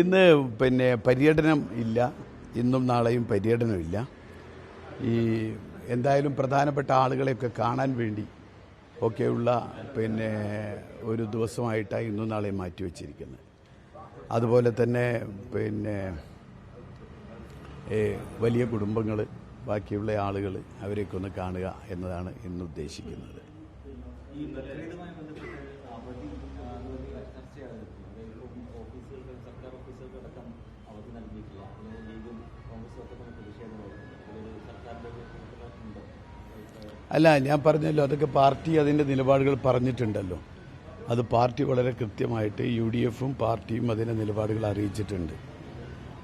ഇന്ന് പിന്നെ പര്യടനം ഇല്ല. ഇന്നും നാളെയും പര്യടനമില്ല. ഈ എന്തായാലും പ്രധാനപ്പെട്ട ആളുകളെയൊക്കെ കാണാൻ വേണ്ടി ഒക്കെയുള്ള പിന്നെ ഒരു ദിവസമായിട്ടാണ് ഇന്നും നാളെയും മാറ്റിവെച്ചിരിക്കുന്നത് അതുപോലെ തന്നെ പിന്നെ വലിയ കുടുംബങ്ങൾ ബാക്കിയുള്ള ആളുകൾ അവരെയൊക്കെ ഒന്ന് കാണുക എന്നതാണ് ഇന്ന് ഉദ്ദേശിക്കുന്നത്. അല്ല ഞാൻ പറഞ്ഞല്ലോ അതൊക്കെ പാർട്ടി അതിന്റെ നിലപാടുകൾ പറഞ്ഞിട്ടുണ്ടല്ലോ. അത് പാർട്ടി വളരെ കൃത്യമായിട്ട് യു ഡി എഫും പാർട്ടിയും അതിന്റെ നിലപാടുകൾ അറിയിച്ചിട്ടുണ്ട്.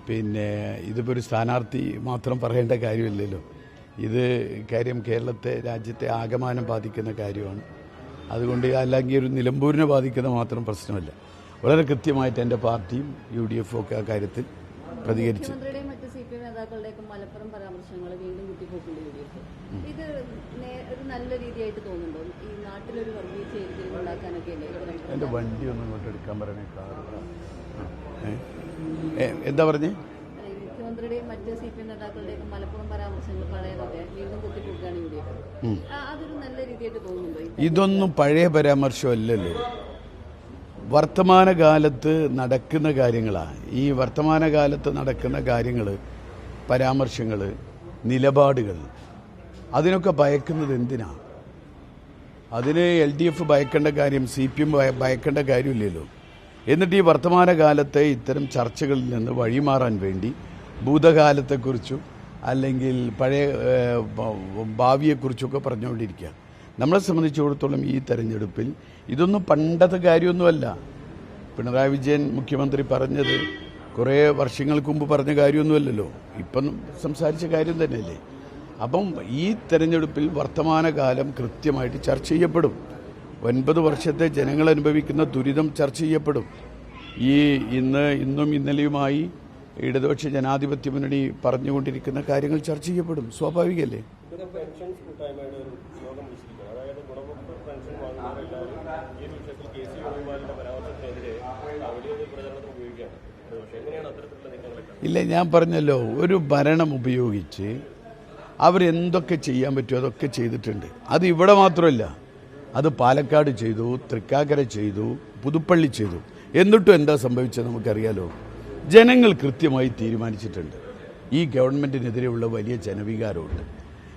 പിന്നെ ഇതിപ്പോൾ ഒരു സ്ഥാനാർത്ഥി മാത്രം പറയേണ്ട കാര്യമില്ലല്ലോ. ഇത് കാര്യം കേരളത്തെ രാജ്യത്തെ ആകമാനം ബാധിക്കുന്ന കാര്യമാണ്. അതുകൊണ്ട് അല്ലെങ്കിൽ ഒരു നിലമ്പൂരിനെ ബാധിക്കുന്ന മാത്രം പ്രശ്നമല്ല. വളരെ കൃത്യമായിട്ട് എന്റെ പാർട്ടിയും യു ഡി എഫും ഒക്കെ ആ കാര്യത്തിൽ പ്രതികരിച്ചു മുഖ്യമന്ത്രിയുടെയും മറ്റ് സി പി എം മലപ്പുറം പരാമർശങ്ങൾ വീണ്ടും കുത്തിപ്പോക്കുണ്ട് വരും ഇത് ഒരു നല്ല രീതിയായിട്ട് തോന്നുന്നുണ്ടോ? ഈ നാട്ടിലൊരു വർഗീയ ചേരിതിരിവ് ഉണ്ടാക്കാനൊക്കെ എന്റെ വണ്ടി ഒന്നും ഇങ്ങോട്ട് എടുക്കാൻ പറയണേ കാർ എന്താ പറഞ്ഞേ? മുഖ്യമന്ത്രിയുടെയും മറ്റ് സി പി എം നേതാക്കളുടെയൊക്കെ മലപ്പുറം പരാമർശങ്ങൾ പഴയതൊക്കെ വീണ്ടും കുത്തിപ്പോക്കുകയാണ് യു ഡി അതൊരു നല്ല രീതിയായിട്ട് തോന്നുന്നുണ്ടോ? ഇതൊന്നും പഴയ പരാമർശമല്ലല്ലോ വർത്തമാനകാലത്ത് നടക്കുന്ന കാര്യങ്ങളാണ് ഈ വർത്തമാനകാലത്ത് നടക്കുന്ന കാര്യങ്ങൾ പരാമർശങ്ങൾ നിലപാടുകൾ. അതിനൊക്കെ ഭയക്കുന്നത് എന്തിനാ? അതിന് എൽ ഡി എഫ് ഭയക്കേണ്ട കാര്യം സി പി എം ഭയക്കേണ്ട കാര്യമില്ലല്ലോ. എന്നിട്ട് ഈ വർത്തമാനകാലത്തെ ഇത്തരം ചർച്ചകളിൽ നിന്ന് വഴിമാറാൻ വേണ്ടി ഭൂതകാലത്തെക്കുറിച്ചും അല്ലെങ്കിൽ പഴയ ഭാവിയെക്കുറിച്ചൊക്കെ പറഞ്ഞുകൊണ്ടിരിക്കുക നമ്മളെ സംബന്ധിച്ചിടത്തോളം ഈ തെരഞ്ഞെടുപ്പിൽ ഇതൊന്നും പണ്ടത്തെ കാര്യമൊന്നുമല്ല. പിണറായി വിജയൻ മുഖ്യമന്ത്രി പറഞ്ഞത് കുറേ വർഷങ്ങൾക്ക് മുമ്പ് പറഞ്ഞ കാര്യമൊന്നുമല്ലല്ലോ. ഇപ്പം സംസാരിച്ച കാര്യം തന്നെയല്ലേ. അപ്പം ഈ തെരഞ്ഞെടുപ്പിൽ വർത്തമാനകാലം കൃത്യമായിട്ട് ചർച്ച ചെയ്യപ്പെടും. ഒൻപത് വർഷത്തെ ജനങ്ങൾ അനുഭവിക്കുന്ന ദുരിതം ചർച്ച ചെയ്യപ്പെടും. ഈ ഇന്ന് ഇന്നും ഇന്നലെയുമായി ഇടതുപക്ഷ ജനാധിപത്യ മുന്നണി പറഞ്ഞുകൊണ്ടിരിക്കുന്ന കാര്യങ്ങൾ ചർച്ച ചെയ്യപ്പെടും. സ്വാഭാവികല്ലേ അതായത് ഇല്ല ഞാൻ പറഞ്ഞല്ലോ ഒരു ഭരണം ഉപയോഗിച്ച് അവരെന്തൊക്കെ ചെയ്യാൻ പറ്റുമോ അതൊക്കെ ചെയ്തിട്ടുണ്ട്. അത് ഇവിടെ മാത്രമല്ല അത് പാലക്കാട് ചെയ്തു തൃക്കാക്കര ചെയ്തു പുതുപ്പള്ളി ചെയ്തു. എന്നിട്ടും എന്താ സംഭവിച്ചത് നമുക്കറിയാലോ? ജനങ്ങൾ കൃത്യമായി തീരുമാനിച്ചിട്ടുണ്ട്. ഈ ഗവൺമെന്റിനെതിരെയുള്ള വലിയ ജനവികാരമുണ്ട്.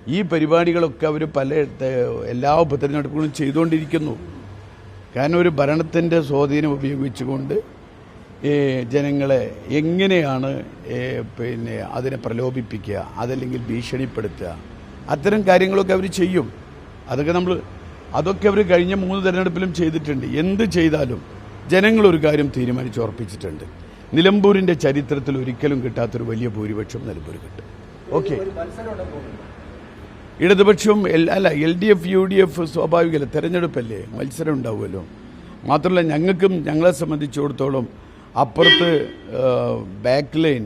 ഈ പരിപാടികളൊക്കെ അവർ പല എല്ലാ ഉപതെരഞ്ഞെടുപ്പുകളും ചെയ്തുകൊണ്ടിരിക്കുന്നു. കാരണം ഒരു ഭരണത്തിന്റെ സ്വാധീനം ഉപയോഗിച്ചുകൊണ്ട് ജനങ്ങളെ എങ്ങനെയാണ് പിന്നെ അതിനെ പ്രലോഭിപ്പിക്കുക അതല്ലെങ്കിൽ ഭീഷണിപ്പെടുത്തുക. അത്തരം കാര്യങ്ങളൊക്കെ അവർ ചെയ്യും. അതൊക്കെ നമ്മൾ അതൊക്കെ അവർ കഴിഞ്ഞ മൂന്ന് തിരഞ്ഞെടുപ്പിലും ചെയ്തിട്ടുണ്ട്. എന്ത് ചെയ്താലും ജനങ്ങളൊരു കാര്യം തീരുമാനിച്ച് ഉറപ്പിച്ചിട്ടുണ്ട്. നിലമ്പൂരിന്റെ ചരിത്രത്തിൽ ഒരിക്കലും കിട്ടാത്തൊരു വലിയ ഭൂരിപക്ഷം നിലമ്പൂർ കിട്ടും ഓക്കെ ഇടതുപക്ഷം അല്ല L D F U D F സ്വാഭാവികമല്ല? തെരഞ്ഞെടുപ്പല്ലേ? മത്സരം ഉണ്ടാവുമല്ലോ. മാത്രമല്ല ഞങ്ങൾക്കും ഞങ്ങളെ സംബന്ധിച്ചിടത്തോളം അപ്പുറത്ത് back line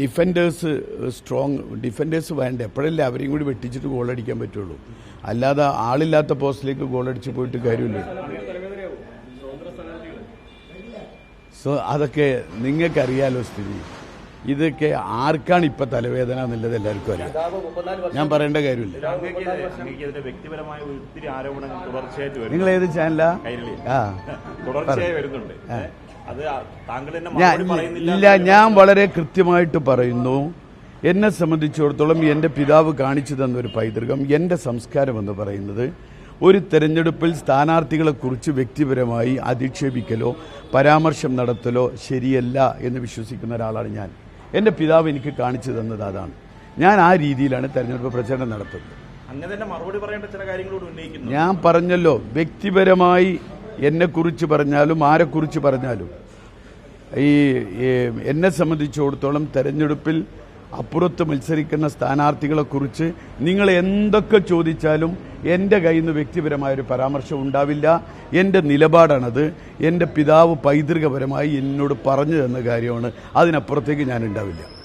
defenders strong defenders വേണ്ട? എപ്പോഴല്ലേ അവരെയും കൂടി വെട്ടിച്ചിട്ട് ഗോൾ അടിക്കാൻ പറ്റുള്ളൂ? അല്ലാതെ ആളില്ലാത്ത പോസ്റ്റിലേക്ക് ഗോൾ അടിച്ച് പോയിട്ട് കാര്യമില്ല. സോ അതൊക്കെ നിങ്ങൾക്കറിയാലോ സ്ഥിതി. ഇതൊക്കെ ആർക്കാണ് ഇപ്പൊ തലവേദന എന്നുള്ളത് എല്ലാവർക്കും അറിയാം. ഞാൻ പറയേണ്ട കാര്യമില്ല. നിങ്ങൾ ഏത് ചാനലാ ആ? തുടർച്ചയായി വരുന്നുണ്ട്. ഇല്ല ഞാൻ വളരെ കൃത്യമായിട്ട് പറയുന്നു. എന്നെ സംബന്ധിച്ചിടത്തോളം എന്റെ പിതാവ് കാണിച്ചു തന്ന ഒരു പൈതൃകം എന്റെ സംസ്കാരം എന്ന് പറയുന്നത് ഒരു തെരഞ്ഞെടുപ്പിൽ സ്ഥാനാർത്ഥികളെ കുറിച്ച് വ്യക്തിപരമായി അധിക്ഷേപിക്കലോ പരാമർശം നടത്തലോ ശരിയല്ല എന്ന് വിശ്വസിക്കുന്ന ഒരാളാണ് ഞാൻ. എന്റെ പിതാവ് എനിക്ക് കാണിച്ചു തന്നത് അതാണ്. ഞാൻ ആ രീതിയിലാണ് തെരഞ്ഞെടുപ്പ് പ്രചരണം നടത്തുന്നത്. തന്നെ മറുപടി പറയേണ്ട ചില കാര്യങ്ങളോട് ഉന്നയിക്കുന്നു ഞാൻ പറഞ്ഞല്ലോ വ്യക്തിപരമായി എന്നെ കുറിച്ച് പറഞ്ഞാലും ആരെക്കുറിച്ച് പറഞ്ഞാലും. ഈ എന്നെ സംബന്ധിച്ചിടത്തോളം തെരഞ്ഞെടുപ്പിൽ അപ്പുറത്ത് മത്സരിക്കുന്ന സ്ഥാനാർത്ഥികളെക്കുറിച്ച് നിങ്ങൾ എന്തൊക്കെ ചോദിച്ചാലും എന്റെ കയ്യിൽ നിന്ന് വ്യക്തിപരമായൊരു പരാമർശം ഉണ്ടാവില്ല. എന്റെ നിലപാടാണത്. എന്റെ പിതാവ് പൈതൃകപരമായി എന്നോട് പറഞ്ഞു തന്ന കാര്യമാണ്. അതിനപ്പുറത്തേക്ക് ഞാൻ ഉണ്ടാവില്ല